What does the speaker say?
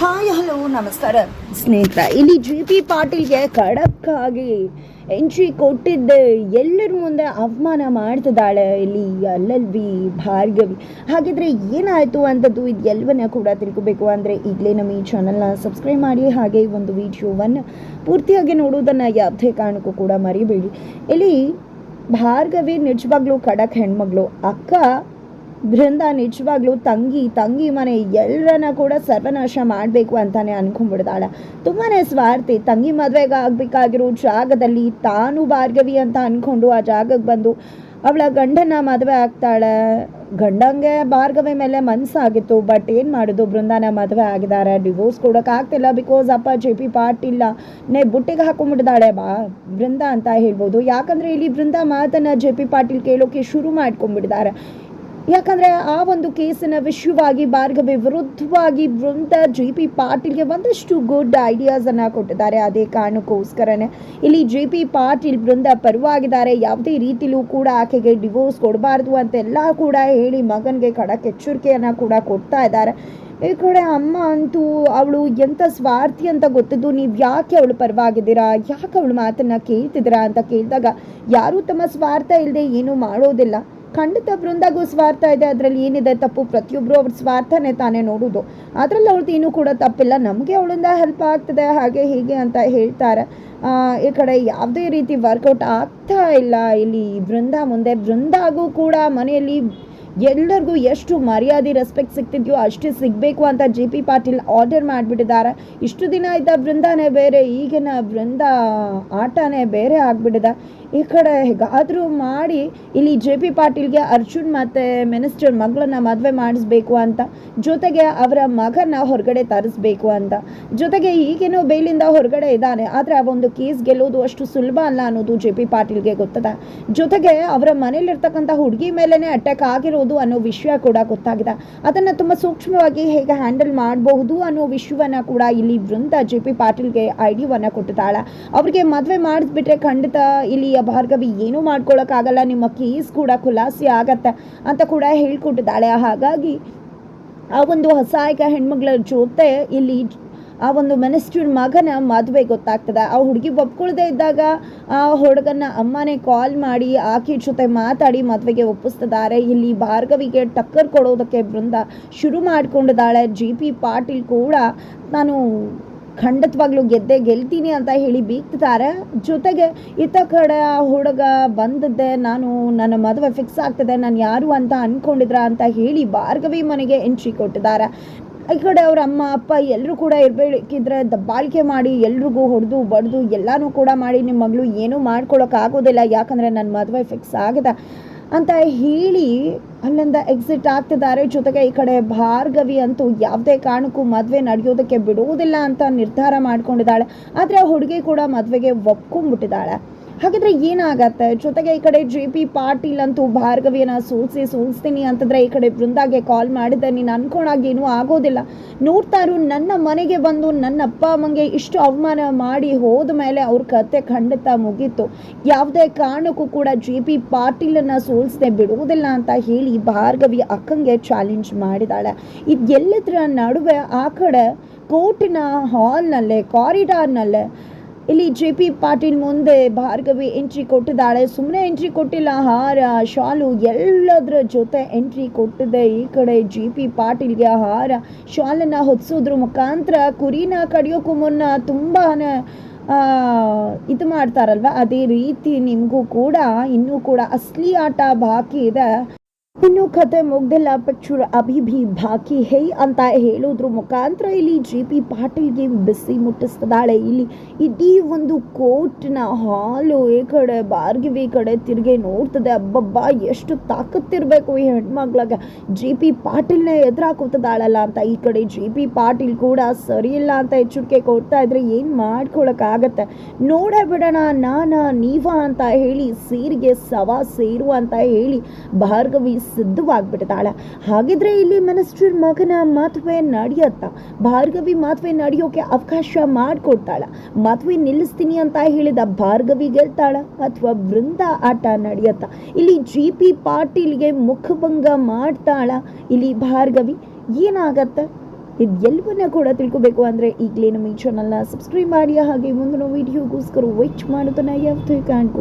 Hi, hello, ನಮಸ್ಕಾರ. ಸ್ನೇಹಿತ ಇಲ್ಲಿ ಜಿ ಪಿ ಪಾಟೀಲ್ಗೆ ಖಡಕ್ ಆಗಿ ಎಂಟ್ರಿ ಕೊಟ್ಟಿದ್ದೆ. ಎಲ್ಲರ ಮುಂದೆ ಅವಮಾನ ಮಾಡ್ತಿದ್ದಾಳೆ ಇಲ್ಲಿ ಅಲ್ಲಲ್ವಿ, ಭಾರ್ಗವಿ. ಹಾಗಿದ್ರೆ ಏನಾಯಿತು ಅಂತದ್ದು ಇದು ಎಲ್ಲವನ್ನ ಕೂಡ ತಿಳ್ಕೊಬೇಕು ಅಂದರೆ ಈಗಲೇ ನಮ್ಮ ಈ ಚಾನಲ್ನ ಸಬ್ಸ್ಕ್ರೈಬ್ ಮಾಡಿ, ಹಾಗೆ ಒಂದು ವಿಡಿಯೋವನ್ನು ಪೂರ್ತಿಯಾಗಿ ನೋಡೋದನ್ನು ಯಾವುದೇ ಕಾರಣಕ್ಕೂ ಕೂಡ ಮರಿಬೇಡಿ. ಇಲ್ಲಿ ಭಾರ್ಗವಿ ನಿಜವಾಗ್ಲೂ ಖಡಕ್ ಹೆಣ್ಮಗಳು. ಅಕ್ಕ ಬೃಂದ ನಿಜವಾಗ್ಲೂ ತಂಗಿ ತಂಗಿ ಮನೆ ಎಲ್ಲರನ್ನ ಕೂಡ ಸರ್ವನಾಶ ಮಾಡಬೇಕು ಅಂತಾನೆ ಅನ್ಕೊಂಡ್ಬಿಡ್ತಾಳೆ. ತುಂಬಾ ಸ್ವಾರ್ಥಿ, ತಂಗಿ ಮದುವೆಗೆ ಆಗಬೇಕಾಗಿರೋ ಜಾಗದಲ್ಲಿ ತಾನು ಭಾರ್ಗವಿ ಅಂತ ಅನ್ಕೊಂಡು ಆ ಜಾಗಕ್ಕೆ ಬಂದು ಅವಳ ಗಂಡನ ಮದುವೆ ಆಗ್ತಾಳೆ. ಗಂಡಂಗೆ ಭಾರ್ಗವಿ ಮೇಲೆ ಮನಸ್ಸಾಗಿತ್ತು ಬಟ್ ಏನು ಮಾಡೋದು? ಬೃಂದಾನ ಮದುವೆ ಆಗಿದ್ದಾರೆ. ಡಿವೋರ್ಸ್ ಕೊಡೋಕ್ಕಾಗ್ತಿಲ್ಲ ಬಿಕಾಸ್ ಅಪ್ಪ ಜೆ ಪಿ ಪಾಟಿಲ್ಲ ನೇ ಬುಟ್ಟಿಗೆ ಹಾಕೊಂಡ್ಬಿಟ್ಟಿದ್ದಾಳೆ ಬಾ ಬೃಂದ ಅಂತ ಹೇಳ್ಬೋದು. ಯಾಕಂದರೆ ಇಲ್ಲಿ ಬೃಂದ ಮಾತನ್ನು ಜೆ ಪಿ ಪಾಟೀಲ್ ಕೇಳೋಕ್ಕೆ ಶುರು ಮಾಡ್ಕೊಂಡ್ಬಿಟ್ಟಿದ್ದಾರೆ ಯಾಕಂದ್ರೆ ಆ ಒಂದು ಕೇಸಿನ ವಿಷಯವಾಗಿ ಭಾರ್ಗವಿ ವಿರುದ್ಧವಾಗಿ ವೃಂದ ಜಿ ಪಿ ಪಾಟೀಲ್ಗೆ ಒಂದಷ್ಟು ಗುಡ್ ಐಡಿಯಾಸ್ ಅನ್ನ ಕೊಟ್ಟಿದ್ದಾರೆ. ಅದೇ ಕಾರಣಕ್ಕೋಸ್ಕರನೇ ಇಲ್ಲಿ ಜೆ ಪಿ ಪಾಟೀಲ್ ಬೃಂದ ಪರವಾಗಿದ್ದಾರೆ. ಯಾವುದೇ ರೀತಿಲೂ ಕೂಡ ಆಕೆಗೆ ಡಿವೋರ್ಸ್ ಕೊಡಬಾರ್ದು ಅಂತೆಲ್ಲ ಕೂಡ ಹೇಳಿ ಮಗನಿಗೆ ಖಡಕ್ ಎಚ್ಚರಿಕೆಯನ್ನ ಕೂಡ ಕೊಡ್ತಾ ಇದ್ದಾರೆ. ಈ ಕಡೆ ಅಮ್ಮ ಅಂತೂ ಅವಳು ಎಂಥ ಸ್ವಾರ್ಥಿ ಅಂತ ಗೊತ್ತಿದ್ದು ನೀವು ಯಾಕೆ ಅವಳು ಪರವಾಗಿದ್ದೀರಾ? ಯಾಕೆ ಅವಳು ಮಾತನ್ನ ಕೇಳ್ತಿದ್ದೀರಾ ಅಂತ ಕೇಳಿದಾಗ, ಯಾರೂ ತಮ್ಮ ಸ್ವಾರ್ಥ ಇಲ್ಲದೆ ಏನೂ ಮಾಡೋದಿಲ್ಲ. ಖಂಡಿತ ಬೃಂದಾಗೂ ಸ್ವಾರ್ಥ ಇದೆ. ಅದರಲ್ಲಿ ಏನಿದೆ? ತಪ್ಪು. ಪ್ರತಿಯೊಬ್ಬರು ಅವ್ರ ಸ್ವಾರ್ಥನೇ ತಾನೇ ನೋಡೋದು. ಅದರಲ್ಲಿ ಅವ್ರದ್ದು ಏನೂ ಕೂಡ ತಪ್ಪಿಲ್ಲ. ನಮಗೆ ಅವಳಿಂದ ಹೆಲ್ಪ್ ಆಗ್ತದೆ. ಹಾಗೆ ಹೀಗೆ ಅಂತ ಹೇಳ್ತಾರೆ. ಈ ಕಡೆ ಯಾವುದೇ ರೀತಿ ವರ್ಕೌಟ್ ಆಗ್ತಾ ಇಲ್ಲ. ಇಲ್ಲಿ ಬೃಂದ ಮುಂದೆ. ಬೃಂದಾಗೂ ಕೂಡ ಮನೆಯಲ್ಲಿ ಎಲ್ಲರಿಗೂ ಎಷ್ಟು ಮರ್ಯಾದೆ ರೆಸ್ಪೆಕ್ಟ್ ಸಿಗ್ತಿದ್ಯೋ ಅಷ್ಟು ಸಿಗಬೇಕು ಅಂತ ಜೆ ಪಿ ಪಾಟೀಲ್ ಆರ್ಡರ್ ಮಾಡಿಬಿಟ್ಟಿದ್ದಾರೆ. ಇಷ್ಟು ದಿನ ಇದ್ದ ಬೃಂದಾನೇ ಬೇರೆ, ಈಗಿನ ಬೃಂದ ಆಟನೇ ಬೇರೆ ಆಗಿಬಿಟ್ಟಿದೆ. ಈ ಕಡೆ ಹೇಗಾದರೂ ಮಾಡಿ, ಇಲ್ಲಿ ಜೆ ಪಿ ಪಾಟೀಲ್ಗೆ ಅರ್ಜುನ್ ಮತ್ತು ಮಿನಿಸ್ಟರ್ ಮಗಳನ್ನ ಮದುವೆ ಮಾಡಿಸ್ಬೇಕು ಅಂತ, ಜೊತೆಗೆ ಅವರ ಮಗನ ಹೊರಗಡೆ ತರಿಸ್ಬೇಕು ಅಂತ. ಜೊತೆಗೆ ಈಗೇನೋ ಬೇಲಿಂದ ಹೊರಗಡೆ ಇದ್ದಾನೆ, ಆದರೆ ಆ ಒಂದು ಕೇಸ್ ಗೆಲ್ಲೋದು ಅಷ್ಟು ಸುಲಭ ಅಲ್ಲ ಅನ್ನೋದು ಜೆ ಪಿ ಪಾಟೀಲ್ಗೆ ಗೊತ್ತದ. ಜೊತೆಗೆ ಅವರ ಮನೇಲಿರ್ತಕ್ಕಂಥ ಹುಡುಗಿ ಮೇಲೇ ಅಟ್ಯಾಕ್ ಆಗಿರೋದು ಅನ್ನೋ ವಿಷಯ ಕೂಡ ಗೊತ್ತಾಗಿದೆ. ಅದನ್ನು ತುಂಬ ಸೂಕ್ಷ್ಮವಾಗಿ ಹೇಗೆ ಹ್ಯಾಂಡಲ್ ಮಾಡಬಹುದು ಅನ್ನೋ ವಿಷಯವನ್ನು ಕೂಡ ಇಲ್ಲಿ ವೃಂದ ಜೆ ಪಿ ಪಾಟೀಲ್ಗೆ ಐಡಿಯಾವನ್ನು ಕೊಟ್ಟಿದ್ದಾಳೆ. ಅವ್ರಿಗೆ ಮದುವೆ ಮಾಡಿಸ್ಬಿಟ್ರೆ ಖಂಡಿತ ಇಲ್ಲಿ ಆ ಭಾರ್ಗವಿ ಏನೂ ಮಾಡ್ಕೊಳ್ಳೋಕ್ಕಾಗಲ್ಲ ನಿಮ್ಮ ಕೇಸ್ ಕೂಡ ಖುಲಾಸಿ ಆಗತ್ತೆ ಅಂತ ಕೂಡ ಹೇಳ್ಕೊಟ್ಟಿದ್ದಾಳೆ. ಹಾಗಾಗಿ ಆ ಒಂದು ಅಸಹಾಯಕ ಹೆಣ್ಮಗಳ ಜೊತೆ ಇಲ್ಲಿ ಆ ಒಂದು ಮಿನಿಸ್ಟರ್ ಮಗನ ಮದುವೆ ಗೊತ್ತಾಗ್ತದೆ. ಆ ಹುಡುಗಿ ಒಪ್ಕೊಳ್ದೇ ಇದ್ದಾಗ ಆ ಹುಡುಗನ ಅಮ್ಮನೇ ಕಾಲ್ ಮಾಡಿ ಆಕೆ ಜೊತೆ ಮಾತಾಡಿ ಮದುವೆಗೆ ಒಪ್ಪಿಸ್ತಿದ್ದಾರೆ. ಇಲ್ಲಿ ಭಾರ್ಗವಿಗೆ ಟಕ್ಕರ್ ಕೊಡೋದಕ್ಕೆ ಬೃಂದ ಶುರು ಮಾಡಿಕೊಂಡಿದ್ದಾಳೆ. ಜಿ ಪಿ ಪಾಟೀಲ್ ಕೂಡ ನಾನು ಖಂಡಿತವಾಗ್ಲೂ ಗೆದ್ದೆ ಗೆಲ್ತೀನಿ ಅಂತ ಹೇಳಿ ಬೀಗ್ತಿದ್ದಾರೆ. ಜೊತೆಗೆ ಇತ್ತ ಕಡೆ ಆ ಹುಡುಗ ಬಂದದ್ದೆ, ನಾನು ನನ್ನ ಮದುವೆ ಫಿಕ್ಸ್ ಆಗ್ತದೆ, ನಾನು ಯಾರು ಅಂತ ಅನ್ಕೊಂಡಿದ್ರ ಅಂತ ಹೇಳಿ ಭಾರ್ಗವಿ ಮನೆಗೆ ಎಂಟ್ರಿ ಕೊಟ್ಟಿದ್ದಾರೆ. ಈ ಕಡೆ ಅವ್ರ ಅಮ್ಮ, ಅಪ್ಪ ಎಲ್ಲರೂ ಕೂಡ ಇರಬೇಕಿದ್ರೆ ದಬ್ಬಾಳಿಕೆ ಮಾಡಿ ಎಲ್ರಿಗೂ ಹೊಡೆದು ಬಡ್ದು ಎಲ್ಲನೂ ಕೂಡ ಮಾಡಿ ನಿಮ್ಮ ಮಗಳು ಏನೂ ಮಾಡ್ಕೊಳಕ್ಕಾಗೋದಿಲ್ಲ ಯಾಕಂದರೆ ನನ್ನ ಮದುವೆ ಫಿಕ್ಸ್ ಆಗಿದೆ ಅಂತ ಹೇಳಿ ಅಲ್ಲಿಂದ ಎಕ್ಸಿಟ್ ಆಗ್ತಿದ್ದಾರೆ. ಜೊತೆಗೆ ಈ ಕಡೆ ಭಾರ್ಗವಿ ಅಂತೂ ಯಾವುದೇ ಕಾರಣಕ್ಕೂ ಮದುವೆ ನಡೆಯೋದಕ್ಕೆ ಬಿಡುವುದಿಲ್ಲ ಅಂತ ನಿರ್ಧಾರ ಮಾಡ್ಕೊಂಡಿದ್ದಾಳೆ. ಆದರೆ ಹುಡುಗಿ ಕೂಡ ಮದುವೆಗೆ ಒಪ್ಕೊಂಡ್ಬಿಟ್ಟಿದ್ದಾಳೆ. ಹಾಗಿದ್ರೆ ಏನಾಗತ್ತೆ? ಜೊತೆಗೆ ಈ ಕಡೆ ಜೆ ಪಿ ಪಾಟೀಲ್ ಅಂತೂ ಭಾರ್ಗವಿಯನ್ನ ಸೋಲ್ಸಿ ಸೋಲ್ಸ್ತೀನಿ ಅಂತಂದ್ರೆ ಈ ಕಡೆ ಬೃಂದಾಗೆ ಕಾಲ್ ಮಾಡಿದ್ದೆ. ನೀನು ಅನ್ಕೊಂಡಾಗ ಏನೂ ಆಗೋದಿಲ್ಲ. ನೋಡ್ತಾರು ನನ್ನ ಮನೆಗೆ ಬಂದು ನನ್ನ ಅಪ್ಪ ಅಮ್ಮಂಗೆ ಇಷ್ಟು ಅವಮಾನ ಮಾಡಿ ಹೋದ ಮೇಲೆ ಅವ್ರ ಕತೆ ಖಂಡಿತ ಮುಗೀತು. ಯಾವುದೇ ಕಾರಣಕ್ಕೂ ಕೂಡ ಜೆ ಪಿ ಪಾಟೀಲನ್ನ ಸೋಲ್ಸದೆ ಬಿಡುವುದಿಲ್ಲ ಅಂತ ಹೇಳಿ ಭಾರ್ಗವಿ ಅಕ್ಕಂಗೆ ಚಾಲೆಂಜ್ ಮಾಡಿದಾಳೆ. ಇದು ಎಲ್ಲದರ ನಡುವೆ ಆ ಕಡೆ ಕೋರ್ಟಿನ ಹಾಲ್ನಲ್ಲೇ ಕಾರಿಡಾರ್ನಲ್ಲೇ ಇಲ್ಲಿ ಜೆ ಪಿ ಪಾಟೀಲ್ ಮುಂದೆ ಭಾರ್ಗವಿ ಎಂಟ್ರಿ ಕೊಟ್ಟಿದ್ದಾಳೆ. ಸುಮ್ಮನೆ ಎಂಟ್ರಿ ಕೊಟ್ಟಿಲ್ಲ. ಹಾರ ಶಾಲು ಎಲ್ಲದರ ಜೊತೆ ಎಂಟ್ರಿ ಕೊಟ್ಟಿದೆ. ಈ ಕಡೆ ಜಿ ಪಿ ಪಾಟೀಲ್ಗೆ ಹಾರ ಶಾಲನ್ನು ಹೊದಿಸೋದ್ರ ಮುಖಾಂತರ ಕುರಿನ ಕಡಿಯೋಕ್ಕೂ ಮುನ್ನ ತುಂಬಾ ಇದು ಮಾಡ್ತಾರಲ್ವ? ಅದೇ ರೀತಿ ನಿಮಗೂ ಕೂಡ, ಇನ್ನೂ ಕೂಡ ಅಸ್ಲಿ ಆಟ ಬಾಕಿ ಇದೆ. ಇನ್ನು ಕತೆ ಮುಗ್ದಿಲ್ಲ ಪಿಕ್ಚರ್ ಅಭಿ ಭಿ ಬಾಕಿ ಹೇ ಅಂತ ಹೇಳೋದ್ರ ಮುಖಾಂತರ ಇಲ್ಲಿ ಜಿ ಪಿ ಪಾಟೀಲ್ಗೆ ಬಿಸಿ ಮುಟ್ಟಿಸ್ತಿದ್ದಾಳೆ. ಇಲ್ಲಿ ಇಡೀ ಒಂದು ಕೋರ್ಟ್ನ ಹಾಲು ಈ ಕಡೆ, ಬಾರ್ಗಿವಿ ಕಡೆ ತಿರುಗಿ ನೋಡ್ತದೆ. ಅಬ್ಬಬ್ಬ, ಎಷ್ಟು ತಾಕತ್ತಿರಬೇಕು ಈ ಹೆಣ್ಮಗ್ಳಾಗ. ಜಿ ಪಿ ಪಾಟೀಲ್ನ ಎದುರಾಕೋತದಾಳಲ್ಲ ಅಂತ ಈ ಕಡೆ ಜಿ ಪಿ ಪಾಟೀಲ್ ಕೂಡ ಸರಿ ಇಲ್ಲ ಅಂತ ಎಚ್ಚರಿಕೆ ಕೊಡ್ತಾ ಇದ್ರೆ ಏನು ಮಾಡ್ಕೊಳಕ್ಕಾಗತ್ತೆ? ನೋಡೇ ಬಿಡೋಣ, ನಾನಾ ನೀವ ಅಂತ ಹೇಳಿ, ಸೀರಿಗೆ ಸವಾ ಸೇರು ಅಂತ ಹೇಳಿ, ಭಾರ್ಗವಿ ಸಿದ್ಧವಾಗ್ಬಿಟ್ಟಿದ್ದಾಳೆ. ಹಾಗಿದ್ರೆ ಇಲ್ಲಿ ಮಿನಿಸ್ಟರ್ ಮಗನ ಮದುವೆ ನಡೆಯತ್ತ? ಭಾರ್ಗವಿ ಮದುವೆ ನಡೆಯೋಕೆ ಅವಕಾಶ ಮಾಡಿಕೊಡ್ತಾಳ. ಮದುವೆ ನಿಲ್ಲಿಸ್ತೀನಿ ಅಂತ ಹೇಳಿದ ಭಾರ್ಗವಿ ಗೆಲ್ತಾಳ. ಅಥವಾ ವೃಂದ ಆಟ ನಡೆಯತ್ತ? ಇಲ್ಲಿ ಜಿ ಪಿ ಪಾಟೀಲ್ಗೆ ಮುಖಭಂಗ ಮಾಡ್ತಾಳ ಇಲ್ಲಿ ಭಾರ್ಗವಿ. ಏನಾಗತ್ತೆ? ಇದೆಲ್ಲವನ್ನ ಕೂಡ ತಿಳ್ಕೊಬೇಕು ಅಂದರೆ ಈಗಲೇ ನಮ್ಮ ಈ ಚಾನಲ್ನ ಸಬ್ಸ್ಕ್ರೈಬ್ ಮಾಡಿ. ಹಾಗೆ ಮುಂದಿನ ವೀಡಿಯೋಗೋಸ್ಕರ ವೆಯ್ಟ್ ಮಾಡೋದನ್ನು ಯಾವತ್ತೂ ಕಾಣ್ಕೊ